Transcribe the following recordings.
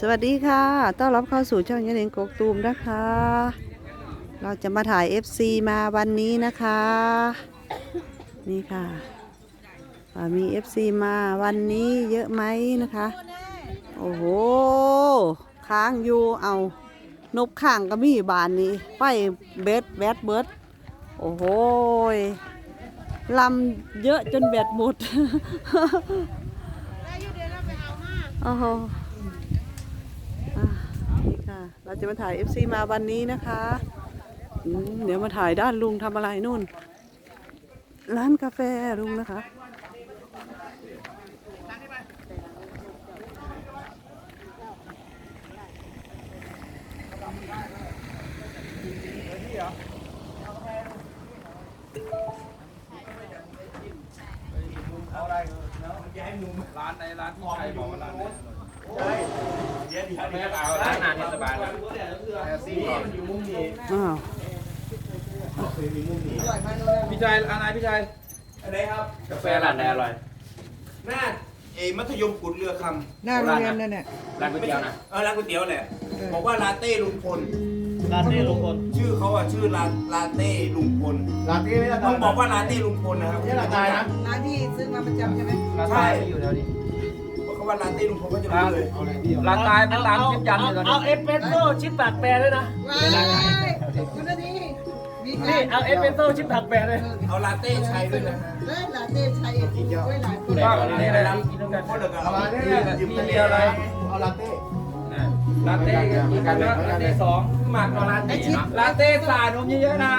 สวัสดีค่ะ ต้อนรับเข้าสู่ช่องยันเองกกตูมนะคะ เราจะมาถ่าย FC มาวันนี้นะคะ นี่ค่ะ มี FC มาวันนี้เยอะไหมนะคะ โอ้โห ค้างอยู่ เอานกข้างก็มีบานนี้ไฟเบสแบดเบิร์ดโอ้โหลำเยอะจนแบตหมดโอ้โหอะนี่ ค่ะ เราจะมาถ่าย FC มาวันนี้นะคะเดี๋ยวมาถ่ายด้านลุงทำอะไรนู่น ร้านกาแฟลุงนะคะ ร้านในร้านที่ใครบอกว่าร้านไหน อาร้านนานเทศบาลครับซีมันอยู่มุมนี้อ้าวพี่ชายอะไรพี่ชายอะไรครับกาแฟร้านไหนอร่อยหน้าเอมัธยมกุดเรือคหน้าโรงเรียนนั่นแหละร้านก๋วยเตี๋ยวนะเออร้านก๋วยเตี๋ยวแหละบอกว่าลาเต้ลุงพลร้านนี้ลุงพลชื่อเขาอะชื่อลาลาเต้ลุงพลร้านนี้ไม่ได้ต้องบอกว่าลาเต้ลุงพลนะครับนี่ร้าตายนะร้านที่ซื้อมาประจำใช่ไหมร้านตายอยู่แถวนี้ เพราะเขาว่าลาเต้ลุงพลก็จะรู้เลยร้านตายเป็นร้านชิปยันอยู่ตอนนี้เอาเอสเปรสโซ่ชิปปากแปรด้วยนะว้ายคุณนาทีมีนี่เอาเอสเปรสโซ่ชิปปากแปรด้วยเอาลาเต้ชัยด้วยนะฮะเล่นลาเต้ชัยไว้หลายคนก็นี่เลยนะเพราะเดี๋ยวกันเอามาเนี่ยยืมมีเงินเดีเดียยววเลเลยยเอาลาเต้ลาเต้มีกันเลยลาเต้สองหมักกับลาเต้ลาเต้สาดนมเยอะๆนะ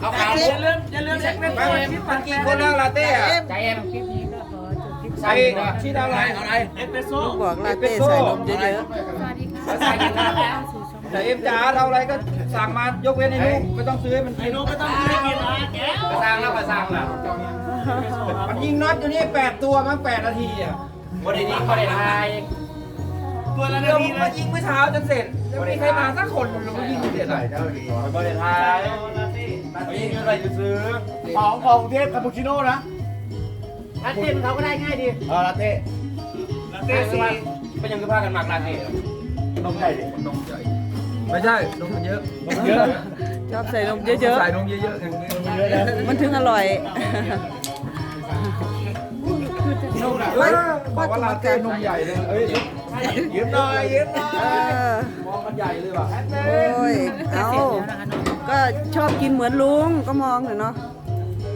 เอาขาวอย่าลืมอย่าลืมเอสเปรสโซ่ชิปปากแปรกี่คนนั่งลาเต้อะใจเอ็มใส่ชีดอะไรอะไรเอสเปรสโซ่ลุงบอกลาเต้ใส่นมเยอะใส่กันแต่เอ็มจ๋าเราอะไรก็สั่งมายกเว้นไอ้นุ๊กไม่ต้องซื้อให้มันไอ้นุ๊กไม่ต้องซื้อกินนะแก้วมาสั่งแล้วมาสั่งแล้วมันยิงน็อตอยู่นี่แปดตัวมั้งแปดนาทีอะบริษัทบริษัทตัวละนาทีนเลมายยิงเมื่อเช้าจนเสร็จไม่มีใครมาสักคนมันยิงเสร็จเลยบริษัท ยิงอะไรจะซื้อของของเทพคาปูชิโน่นะอันเทพเขาก็ได้ง่ายดีเออลาเต้ลาเต้สีเป็นยังคือพากันหมักลาเต้นมใหญ่ดินมใหญ่ไม่ใช่นมมันเยอะนมเยอะๆชอบใส่นมเยอะใส่นมเยอะๆอย่างนี้นมเยอะแล้วๆมันถึงอร่อยเฮ้ยบอกว่าลาเต้นมใหญ่เลยเอ้ยยืมหน่อยยืมหน่อเอยอมองมันใหญ่เลยว่ะโอ้ยเอา ก็ชอบกินเหมือนลุงก็มองหน่อยเนาะ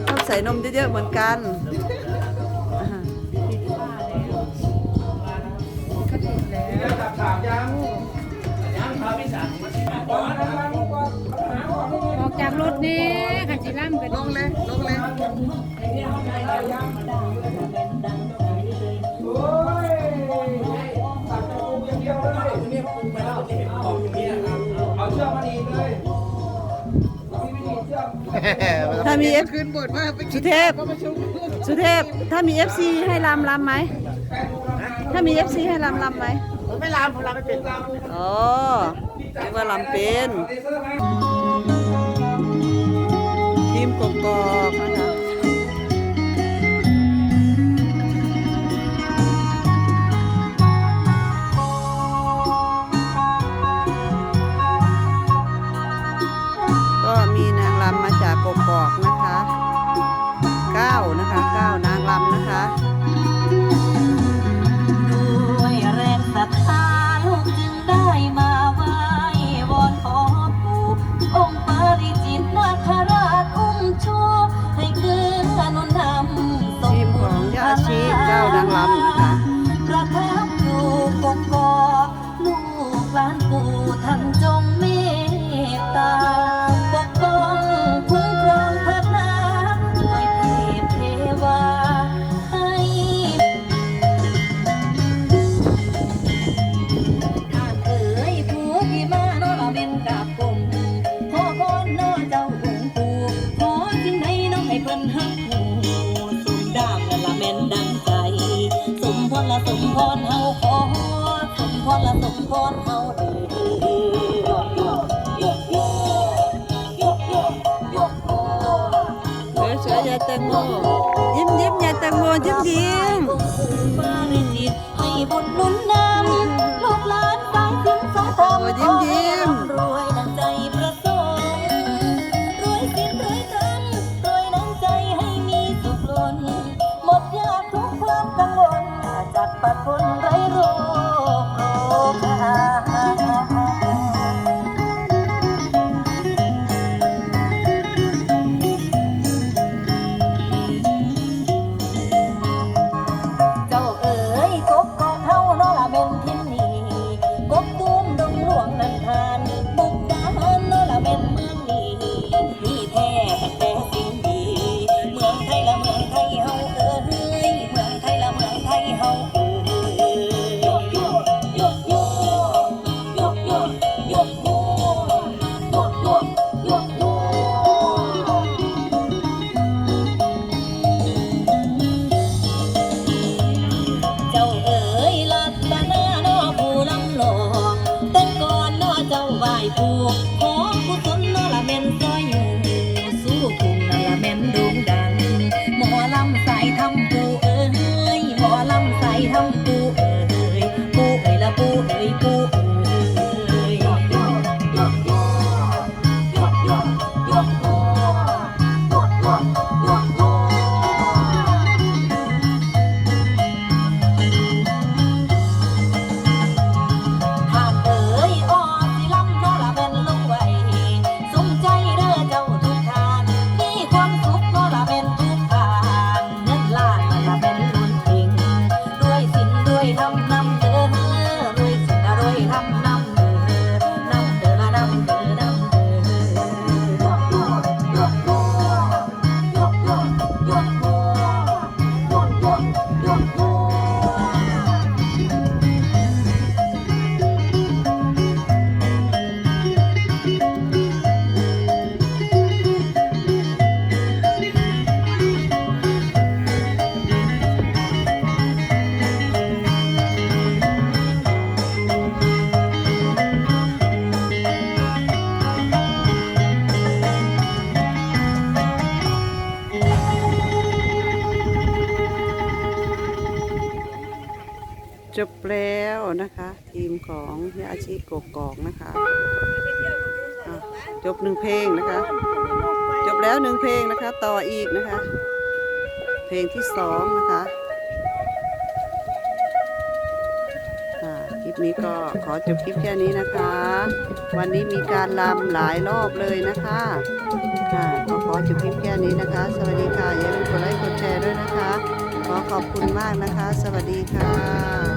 ชอบใส่นมเยอะๆเหมือนกันอ่าจับถามยังออกจากรถนี่ขันจิล่ำกันลงเลยลงเลย ถ้ามีเอฟคืนบทว่าไปสุเทพก็ประชุมสุเทพถ้ามี FC ให้ลำลำไหมถ้ามี FC ให้ลำลำไหมผมไม่ลามผมลามไม่เป็นอ๋อเรียกว่าลำเป็น ทีมกกอกนะคะ สมพรเฮาเด้ มของยาชีกกกองนะคะะจบหนึ่งเพลงนะคะ จบแล้วหนึ่งเพลงนะคะ ต่ออีกนะคะ เพลงที่สองนะคะะคลิปนี้ก็ขอจบคลิปแค่นี้นะคะ วันนี้มีการลำหลายรอบเลยนะคะะก็ขอจบคลิปแค่นี้นะคะ สวัสดีค่ะอย่าลืมกดไลค์กดแชร์ด้วยนะคะ ขอขอบคุณมากนะคะ สวัสดีค่ะ